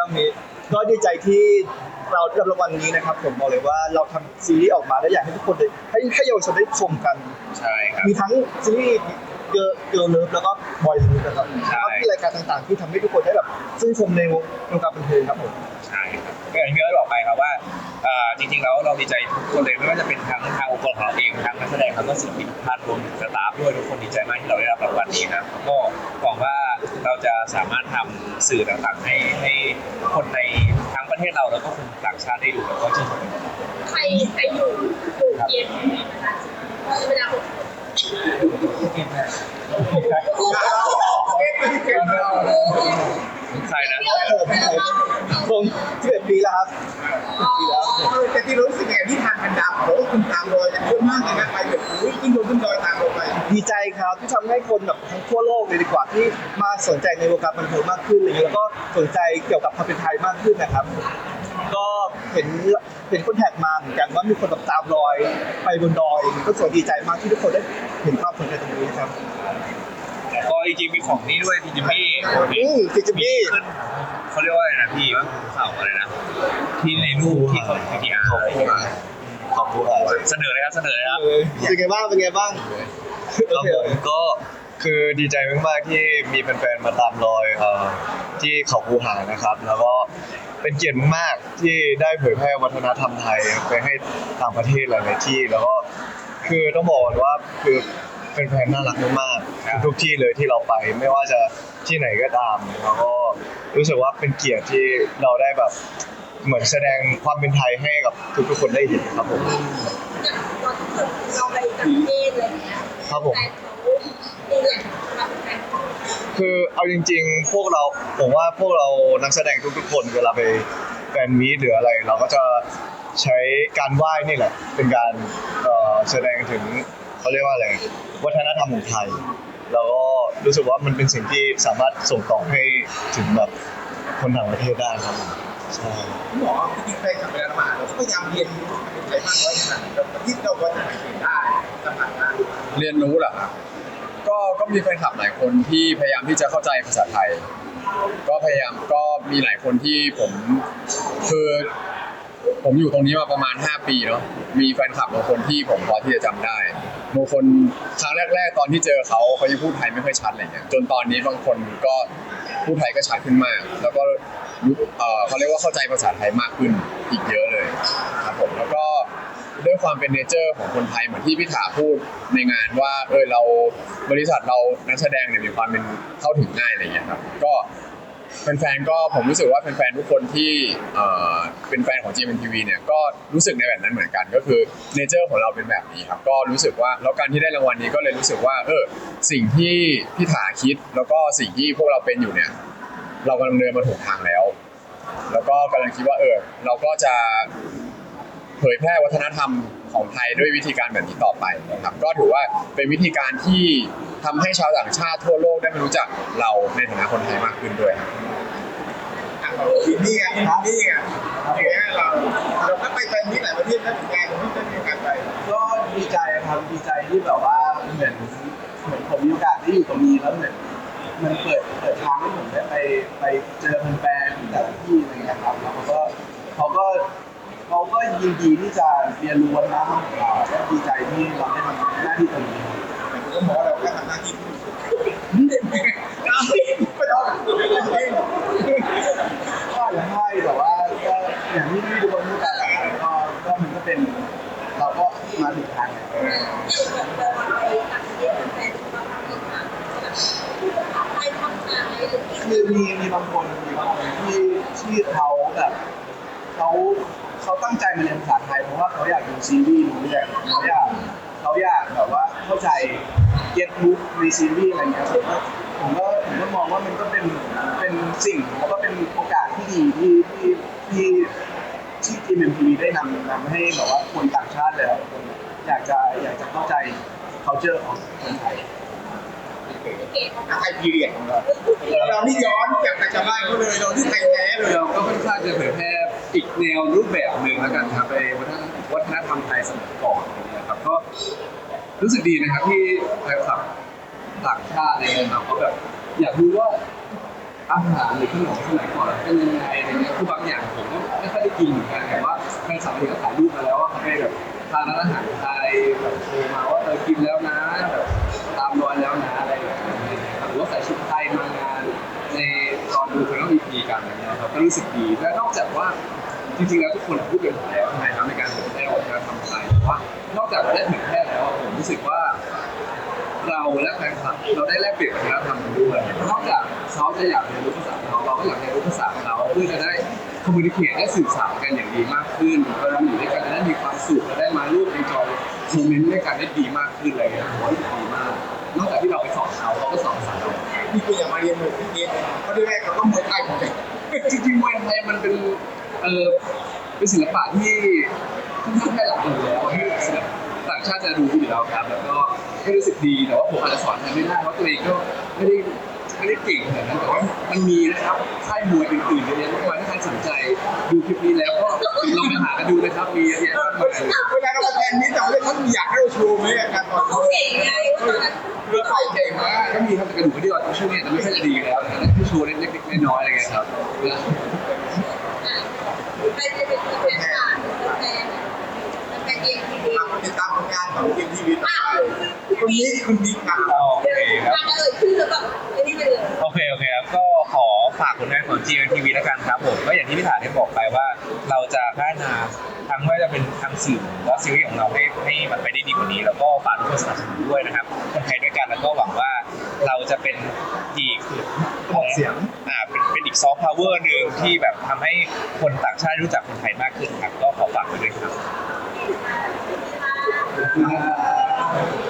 รอบนี้ ก็ดีใจที่เราได้รับรางวัลนี้นะครับ ผมบอกเลยว่าเราทำซีรีส์ออกมาแล้วอยากให้ทุกคนได้ให้ให้เยาวชนได้ชมกัน ใช่ครับ มีทั้งซีรีส์เกิร์ลเกิร์ลเลิฟแล้วก็บอยเลิฟนะครับใช่ แล้วก็มีรายการต่างๆ ที่ทำให้ทุกคนได้แบบชื่นชมในวงการบันเทิงครับผม ใช่ครับก็อย่างที่พี่เอิร์ธบอกไปครับว่าเอ่อจริงๆแล้วเราดีใจทุกคนเลยไม่ว่าจะเป็นทั้งทางองค์กรของเราเองทั้งนักแสดงแล้วก็ศิลปินทุกท่านรวมถึงสตาฟด้วยทุกคนดีใจมากที่เราได้รับรางวัลนี้ครับแล้วก็หวังว่าเราจะสามารถทำ สื่อต่างๆให้ให้คนในทั้งประเทศเราแล้วก็คนต่างชาติได้ดูแล้วก็ชื่นชมใครใครอยู่อยู่เย็นเวลาหกใช่นะผม11ปีแล้วครับ11ปีแล้วแต่ที่รู้สึกไงที่ทางกันดาบโอ้คุณตามรอยกันเยอะมากเลยนะไปแบบอุ้ยขึ้นลงขึ้นดอยตามลงไป ดีใจครับที่ทำให้คนแบบทั้งทั่วโลกเลยดีกว่าที่มาสนใจในวงการบันเทิงมากขึ้นอะไรอย่างเงี้ยแล้วก็สนใจเกี่ยวกับความเป็นไทยมากขึ้นนะครับ ก็เห็นเห็นคนแท็กมาเหมือนกันว่ามีคนแบบตามรอยไปบนดอย ก็สวยดีใจมากที่ทุกคนได้เห็นความสนใจตรงนี้นะครับแล้วก็จริงๆมีของนี่ด้วยพี่จิมมี่อืมพี่จิมมี่ขึ้นเขาเรียกว่าอะไรนะพี่ว่าเสาอะไรนะที่ในรูปที่เขาพีอาร์ขอบคุณครับเสนอเลยครับเสนอเลยครับเออเป็นไงบ้างเป็นไงบ้าง ครับผมก็คือดีใจมากๆที่มีแฟนๆมาตามรอยเอ่อที่เขาภูหานะครับ แล้วก็เป็นเกียรติมากๆที่ได้เผยแพร่วัฒนธรรมไทยไปให้ต่างประเทศหลายๆที่ แล้วก็คือต้องบอกก่อนว่าคือแฟนๆน่ารักมากๆทุกที่เลยที่เราไปไม่ว่าจะที่ไหนก็ตาม แล้วก็รู้สึกว่าเป็นเกียรติที่เราได้แบบเหมือนแสดงความเป็นไทยให้กับทุกๆคนได้เห็นครับผม อย่างตอนที่เราไปต่างประเทศอะไรอย่างเงี้ย ครับผมแฟนเขาดีแหละทำแฟนเขาคือเอาจริง ๆ พวกเราผมว่าพวกเรานักแสดงทุกๆคนเวลาไปแฟนมีตหรืออะไร เราก็จะใช้การไหว้นี่แหละ เป็นการเอ่อแสดงถึงเขาเรียกว่าอะไรวัฒนธรรมของไทย แล้วก็รู้สึกว่ามันเป็นสิ่งที่สามารถส่งต่อให้ถึงแบบคนต่างประเทศได้ครับผมใช่หมอที่จริงไปทำเวลามาเราก็พยายามเรียนรู้เป็นไทยมากน้อยขนาดไหนแบบที่เราว่าจะไปได้สัมผัสได้ เรียนรู้เหรอครับก็ก็มีแฟนคลับหลายคนที่พยายามที่จะเข้าใจภาษาไทย ก็พยายามก็มีหลายคนที่ผมคือผมอยู่ตรงนี้มาประมาณ 5 ปีเนาะ มีแฟนคลับบางคนที่ผมพอที่จะจำได้บางคนครั้งแรก ๆ ตอนที่เจอเขาเขายังพูดไทยไม่ค่อยชัดอะไรเงี้ย จนตอนนี้บางคนก็พูดไทยก็ชัดขึ้นมาก แล้วก็เอ่อเขาเรียกว่าเข้าใจภาษาไทยมากขึ้นอีกเยอะเลยครับผม แล้วก็ ด้วยความเป็นเนเจอร์ของคนไทยเหมือนที่พี่ถาพูดในงานว่าเออเราบริษัทเรานักแสดงเนี่ยมีความเป็นเข้าถึงง่ายอะไรอย่างเงี้ยครับก็แฟนๆก็ผมรู้สึกว่าแฟนๆทุกคนที่เอ่อเป็นแฟนของ GMMTV เนี่ยก็รู้สึกในแบบนั้นเหมือนกัน ก็คือเนเจอร์ของเราเป็นแบบนี้ครับก็รู้สึกว่าแล้วการที่ได้รางวัลนี้ก็เลยรู้สึกว่าเออสิ่งที่พี่ถาคิด แล้วก็สิ่งที่พวกเราเป็นอยู่เนี่ยเรากำลังเดินมาถูกทางแล้ว แล้วก็กำลังคิดว่าเออเราก็จะ เผยแพร่วัฒนธรรมของไทยด้วยวิธีการแบบนี้ต่อไปนะครับ ก็ถือว่าเป็นวิธีการที่ทำให้ชาวต่างชาติทั่วโลกได้มารู้จักเราในฐานะคนไทยมากขึ้นด้วยครับนี่ไงนี่ไงอย่างเงี้ยเราเราก็ไปแฟนนี้หลายประเทศแล้วเหมือนกันไม่ได้มีกาสไปก็ดีใจครับดีใจที่แบบว่าเหมือนเหมือนผมมีโอกาสได้อยู่ตรงนี้แล้วเหมือนมันเปิดเปิดทางให้ผมได้ไปไปเจอแฟนๆแต่ละที่อะไรเงี้ยครับแล้วเขาก็เขาก็ เขาก็ยินดีที่จะเรียนรู้วัฒนธรรมของเราและดีใจที่เราได้ทำหน้าที่ตรงนี้แต่ผมก็มองว่าเราก็ทำหน้าที่ที่เด่นไม่ต้องก็อาจจะให้แต่ว่าก็อย่างที่ทุกคนพูดกันแหละก็ก็มันก็เป็นเราก็มาถึงทางแล้ว คือมีมีบางคนมีบางคนที่ที่เขาแบบเขา เขาตั้งใจมาเรียนภาษาไทยเพราะว่าเขาอยากดูซีรีส์รู้เรื่องเขาอยากเขาอยากแบบว่าเข้าใจเก็ตบุ๊กในซีรีส์อะไรเงี้ยผมก็ผมก็ผมก็มองว่ามันก็เป็นเป็นสิ่งแล้วก็เป็นโอกาสที่ดีที่ที่ที่ที่ทีมเอ็มทีได้นำนำให้แบบว่าคนต่างชาติแล้วคนอยากจะอยากจะเข้าใจ culture ของคนไทยไทยพีเรียดของเราเรานี่ย้อนกลับไปชาวบ้านเขาเลยเราที่ไทยแท้เลยเราก็ค่อนข้างจะเผยแพร่ อีกแนวรูปแบบหนึ่งแล้วกันครับไปวัฒนวัฒนธรรมไทยสมัยก่อนอะไรเงี้ยครับก็รู้สึกดีนะครับที่แฟนคลับต่างชาติอะไรเงี้ยครับเขาแบบอยากรู้ว่าอาหารหรือขนมสมัยก่อนเป็นยังไงอะไรเงี้ยคือบางอย่างผมก็ไม่ค่อยได้กินเหมือนกันแต่ว่าแฟนสาวเองก็ถ่ายรูปมาแล้วว่าเขาไปแบบทานร้านอาหารไทยแบบโทรมาว่าเออกินแล้วนะแบบตามรอยแล้วนะอะไรอย่างเงี้ครับหรือว่าใส่ชุดไทยมางานในตอนดูเพลงวีพีกันอะไรเงี้ยครับก็รู้สึกดีและนอกจากว่า จริงๆแล้วทุกคนพูดกันหมดแล้วนะครับในการเผยแพร่วัฒนธรรมไทยแต่ว่านอกจากเราได้เผยแพร่แล้วผมรู้สึกว่า เราและแฟนคลับเราได้แลกเปลี่ยนวัฒนธรรมกันด้วยนอกจากเขาจะอยากเรียนรู้ภาษาเราเราก็อยากเรียนรู้ภาษาเราเพื่อจะได้คอมมูนิเคชได้สื่อสารกันอย่างดีมากขึ้นเวลาอยู่ด้วยกันจะได้มีความสุขและได้มาร่วมเอนจอยโมเมนต์ด้วยกันได้ดีมากขึ้นอะไรอย่างเงี้ยผมว่าดีมากนอกจากที่เราไปสอนเขาเขาก็สอนภาษาเราพี่กูอยากมาเรียนมวยพี่เกศเพราะที่แรกเราต้องมวยไทยของเด็กจริงๆมวยไทยมันเป็น เออเป็นศิลปะที่ค่อนข้างแพร่หลายอยู่แล้วที่ศิลปะต่างชาติจะรู้อยู่แล้วครับ แล้วก็ก็รู้สึกดีแต่ว่าผมอาจจะสอนแทนไม่ได้เพราะตัวเองก็ไม่ได้ไม่ได้เก่งขนาดนั้นแต่ว่ามันมีนะครับค่ายมวยอื่นๆเยอะแยะมากมายถ้าใครสนใจดูคลิปนี้แล้วก็ลองไปหากันดูนะครับมีเยอะแยะมากมายเลยเวลาเรามาแทนนี้แต่ว่าท่านอยากให้เราโชว์ไหมอะการต่อยเขาเก่งไงว่าตอนนั้นเรือไก่เก่งมากก็มีครับแต่กระดูกไม่ได้อ่อนช่วงนี้แต่ไม่ค่อยจะดีอยู่แล้วนะได้ที่โชว์เล็กๆน้อยๆอะไรเงี้ยครับ ใครจะเป็นแฟนอ่านแฟนแฟนเองทีดีติดตามผลงานของเกมทีวีต่อคนนี้คุณดีค่ะโอเคครับทาเอ่ยชื่อแล้วแบบไอ้นี่ไปเลยโอเคโอเคครับก็ขอฝากผลงานของ GMTV แล้วกันครับผมก็อย่างที่พี่ถาได้บอกไปว่า เราจะพัฒนาทั้งไม่ว่าจะเป็นทางสื่อและซีรีส์ของเราให้ให้มันไปได้ดีกว่านี้ แล้วก็ฝากทุกคนสนับสนุนด้วยนะครับคนไทยด้วยกันแล้วก็หวังว่าเราจะเป็นอีก ออกเสียง อ่าเป็นเป็นอีก ซอฟต์พาวเวอร์หนึ่งที่แบบทำให้คนต่างชาติรู้จักคนไทยมากขึ้นครับ ก็ขอฝากไว้ด้วยครับค่ะ